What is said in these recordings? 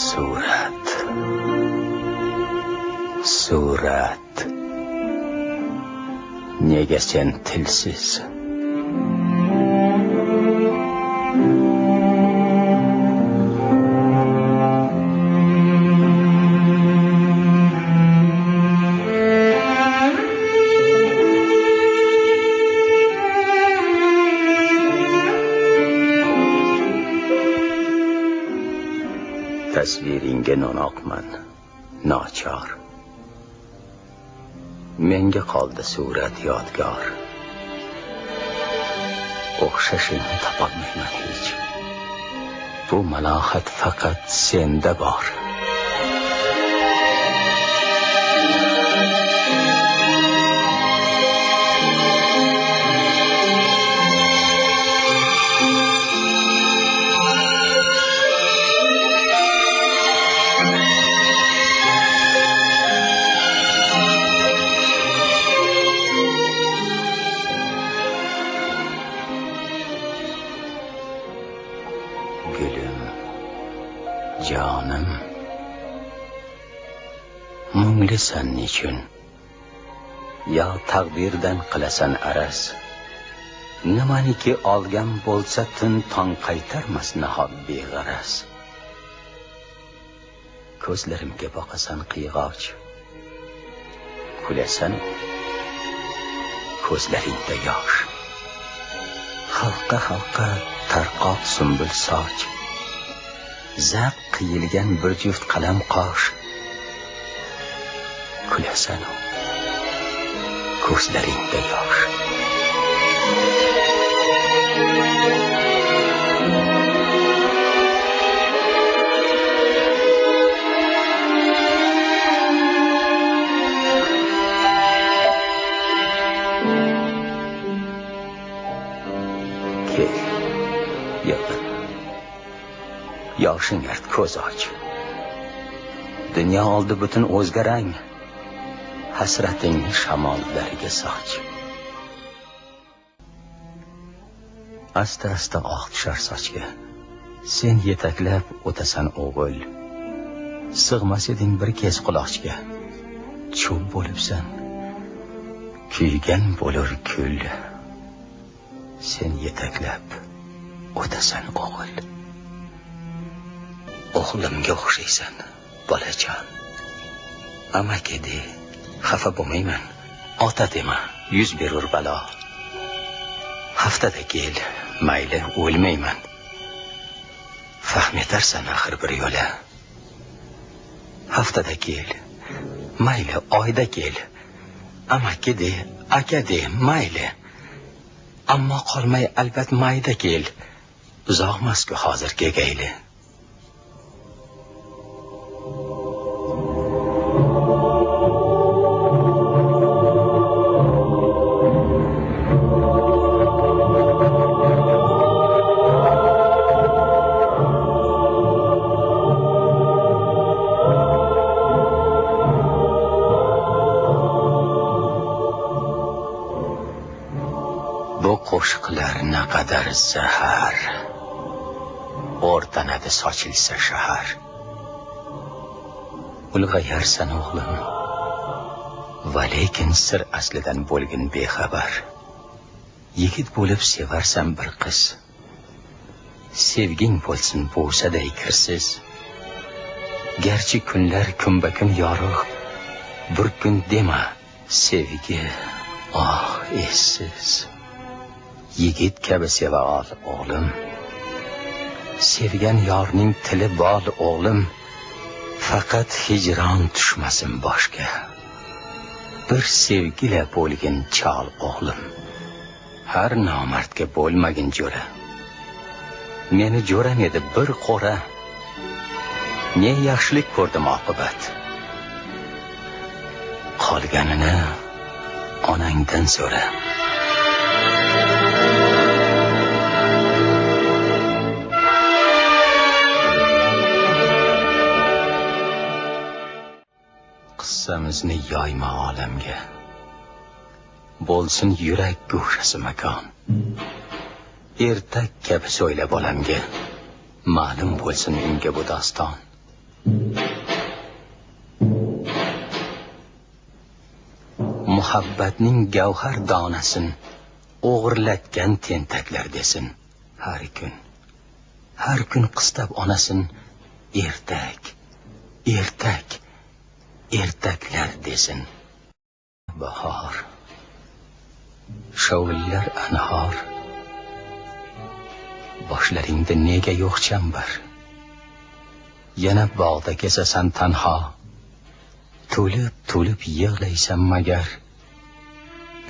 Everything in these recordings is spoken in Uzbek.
surat. Surat. Nega sen tilsiz tasviringga no'noqman nochor. Menga qoldi surat yodgor. O'xshashini topolmayman hech. Bu malohat faqat senda bor. Gulim jonim munglisan nechun yo taqdirdan qilasan araz. Nimaniki olgan bo'lsa tun tong qaytarmas nahot beg'aras. ko'zlarimga boqasan qiyg'och. Kulasan ko'zlaringda yosh. Halqa halqa tarqoq sumbul soch. Zab qiyilgan bir juft qalam qosh. Kulasan ko'zlaringda yosh. Kel yaqin yoshing art ko'z och. Dunyo oldi butun o'zgarang. Hasratingni shamollariga soch. Asta asta oq tushar sochga. Sen yetaklab o'tasan o'g'il. Sig'mas eding bir kez qulochga cho'p bo'libsan. Kuygan bo'lur kul. Sen yetaklab o'tasan o'g'il. O'g'limga o'xshaysan bolajon. Amaki de xafa bo'lmayman. Ota dema yuz berur balo. Haftada kel mayli o'lmayman. Fahm etarsan axir bir yo'la. Haftada kel mayli oyda kel amaki de aka de mayli. Ammo qolmay albat mayda kel uzoqmasku hozir kegayli o'rtanadi sochilsa shahar. Ulg'ayarsan o'g'lim. Va lekin sir aslidan bo'lgin bexabar. Yigit bo'lib sevarsan bir qiz. Sevging bo'lsin bo'saday kirsiz. Garchi kunlar kunba kun yorug' bir kun dema sevgi oh essiz yigit kabi seva ol o'g'lim. Sevgan yorning tili bol o'g'lim. Faqat hijron tushmasin boshga. Bir sevgila bo'lgin chol o'g'lim. Har nomardga bo'lmagin jo'ra. Meni jo'ram edi bir qo'ra. Ne yaxshilik ko'rdim oqibat. Qolganini onangdan so'ra. Narsamizni yoyma olamga. Bo'lsin yurak go'shasi makon. Ertak kabi so'ylab olamga. Ma'lum bo'lsin unga bu doston. Muhabbatning gavhar donasin o'g'irlatgan tentaklar desin. Har kun har kun qistab onasin ertak ertak. Ertaklar desin. Bahor. Shovullar anhor. Boshlaringda nega yo'q chambar? Yana bog'da kesasan tanho. To'lib to'lib yig'laysan magar.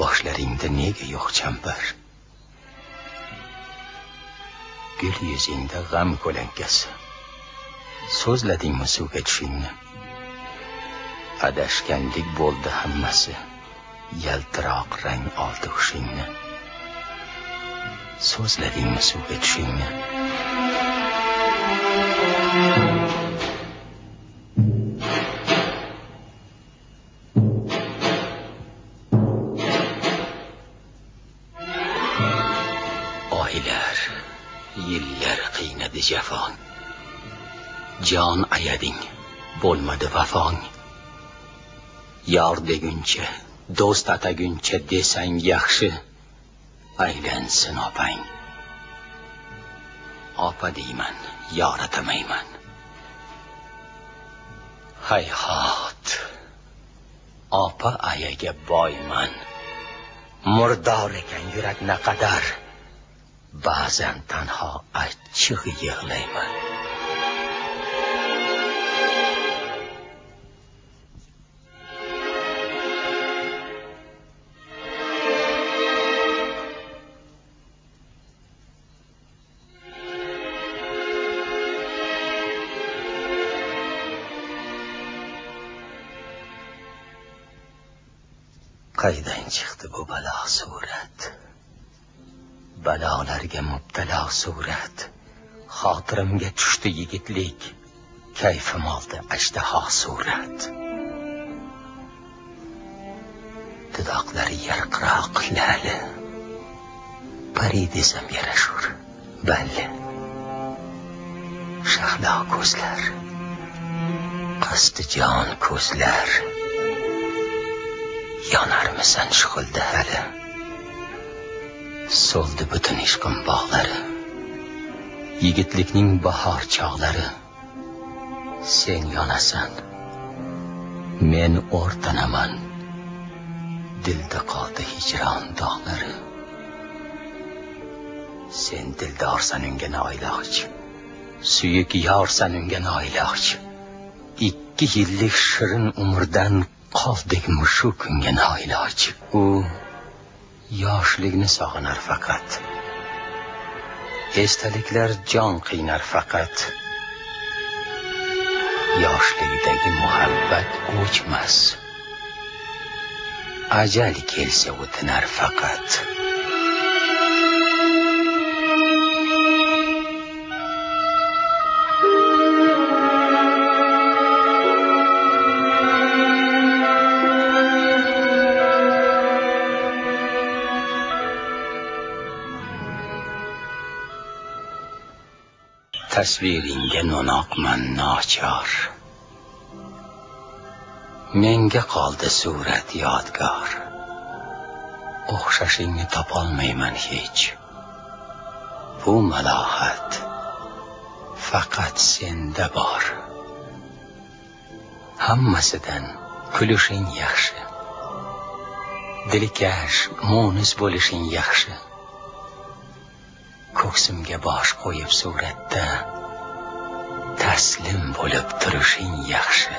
Boshlaringda nega yo'q chambar? Gul yuzingda g'am ko'lankasi. So'zladingmi suvga tushingni adashganlik bo'ldi hammasi. Yaltiroq rang oldi hushingni. So'zladingmi suvga tushingni. Oylar yillar qiynadi jafong jon ayading bo'lmadi vafong yor deguncha do'st ataguncha desang yaxshi. Aylansin opang. Opa deyman yor atamayman. Hayhot. Opa ayaga boyman. Murdor ekan yurak naqadar. Ba'zan tanho achchiq yig'layman. Qaydan chiqdi bu balo surat? Balolarga mubtalo surat. Xotirimga tushdi yigitlik. Kayfim oldi ajdaho surat. Dudoqlari yarqiroq lali pari desam yarashur balli. Shahlo ko'zlar qasdi jon ko'zlar. Yonarmisan shu xilda hali? So'ldi butun ishqim bog'lari. Yigitlikning bahor chog'lari. Sen yonasan. Men o'rtanaman. Dilda qoldi hijron dog'lari. Sen dildorsan unga noiloj suyuk yorsan unga noiloj ikki yillik shirin umrdan qofdek mushu kunga noiloj. U yoshlikni sog'inar faqat. Esdaliklar jon qiynar faqat. Yoshlikdagi muhabbat o'chmas. Ajal kelsa o'tinar faqat. Tasviringga no'noqman nochor. Menga qoldi surat yodgor. O'xshashingni topolmayman hech. Bu malohat faqat senda bor. Hammasidan kulishing yaxshi. Dilkash munis bo'lishing yaxshi. Ko'ksimga bosh qo'yib suratda taslim bo'lib turishing yaxshi.